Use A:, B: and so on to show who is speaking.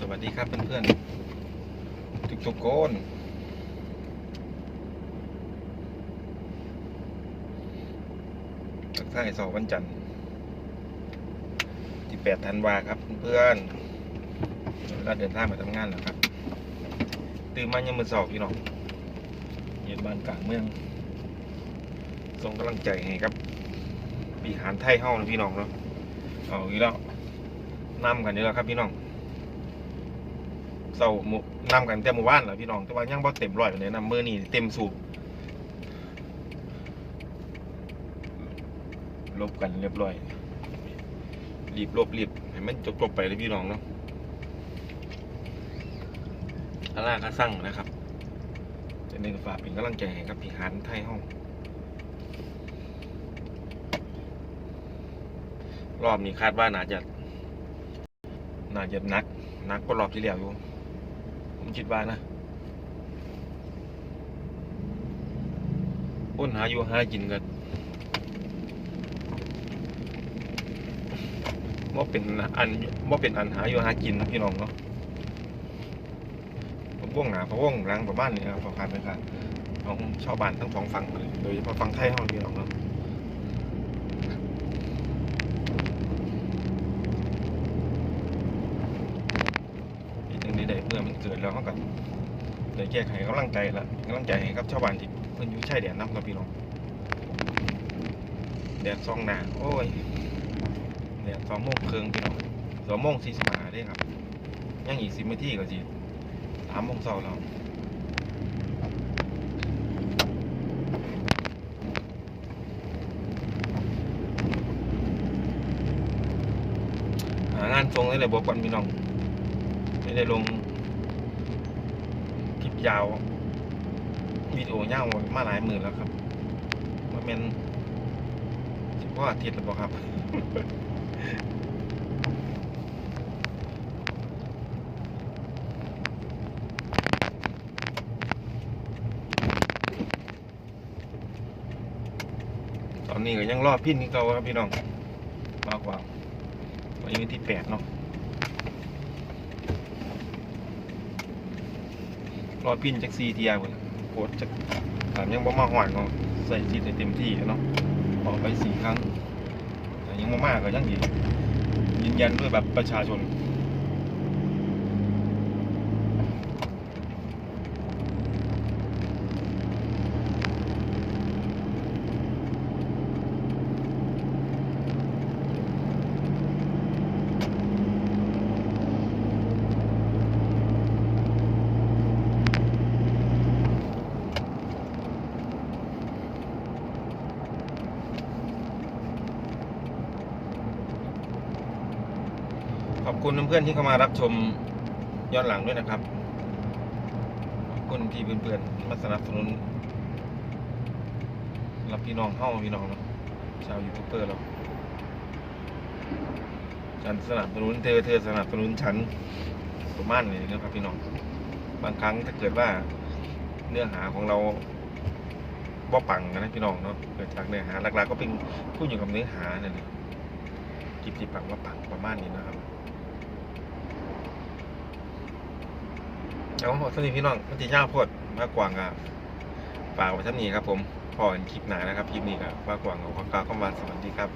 A: สวัสดีครับเพื่อนๆทุกทุกคนทักทายสาร์วันจันทร์ที่8ธันวาครับเพื่อนๆเวลาเดินทางมาทำงานแล้วครับ ตื่นมายังมือสอบพี่น้องเย็นบ้านกลางเมืองส่งกำลังใจให้ครับปีหารไทยเฮ้านะพี่น้องเนาะเอาอีกแล้วนำกันนี่แล้วครับพี่น้อง เศร้าหมู่นำกันแต่หมู่บ้านเหรอพี่น้องแต่ว่ายังบ่เต็มร้อยเลยนำมือนี่เต็มสูบลบกันเรียบร้อย รีบลบรีบให้มันจบจบไปเลยพี่น้องเนาะอาล่าก็สั่งนะครับจะนึกฝากเป็นกำลังใจให้กับพี่หานไทยห้อง รอบนี้คาดว่าน่าจะน่าจะนักนักกว่ารอบที่แล้วอยู่ ผมคิดว่านะอ้นหาอยู่หากินกันว่าเป็นอันว่าเป็นอันหาอยู่หากินพี่น้องเนาะผมว่วงหนาพระว่วงหลังประบ้านนี่ครับพอผ่านไปครับของชาวบ้านทั้งสองฝั่งเลยโดยเฉพาะฝั่งไทยห้องพี่น้องเนาะอีกหนึ่งนี้ได้ เมื่อมันเกิดแล้วเขากับได้แก้ไขกำลังใจละกำลังใจให้กับชาวบ้านที่เพิ่นอยู่ชายแดนน้ำครับพี่น้องแดดซองหนาโอ้ยแดดสองโมงครึ่งพี่น้องสองโมงสี่สิบห้าได้ครับยังอีกสิบนาทีก็สิสามโมงเช้าแล้วหางานทรงได้เลยบอกกันพี่น้องไม่ได้ลง ยาววิดีโอยาวมาหลายหมื่นแล้วครับว่าเป็นสิบว่าอาทิตย์แล้วบ่ครับตอนนี้ก็ยังรอพินนี่เก่าครับพี่น้องมากกว่าวันนี้วันที่แปดเนาะ รอพินจากซีเทียบนโคตรจากถามยังบ่มาหวานเนาะใส่ซีให้เต็มที่เนาะออกไปสี่ครั้งยังบ่มากก็ยังดียืนยันด้วยแบบประชาชน ขอบคุณเพื่อนๆที่เข้ามารับชมย้อนหลังด้วยนะครับ ขอบคุณที่เพื่อนๆมาสนับสนุนรับพี่น้องเข้าพี่น้องเนาะชาวยูทูบเบอร์เราฉันสนับสนุนเธอเธอสนับสนุนฉันประมาณนี้นะครับพี่น้องบางครั้งถ้าเกิดว่าเนื้อหาของเราบ่ปังนะพี่น้องเนาะเกิดจากเนื้อหาหลักๆก็เป็นพูดอยู่กับเนื้อหาเนี่ยนะกิบที่ปังว่าปังประมาณนี้นะครับ เอาสวัสดีพี่น้องมันจะยากโพดมากกว่าอะฝากไว้ท่านนี้ครับผมพอกันคลิปหนานะครับคลิปนี้ก็มากกว่าของขอกล่าวเข้ามาสวัสดีครับ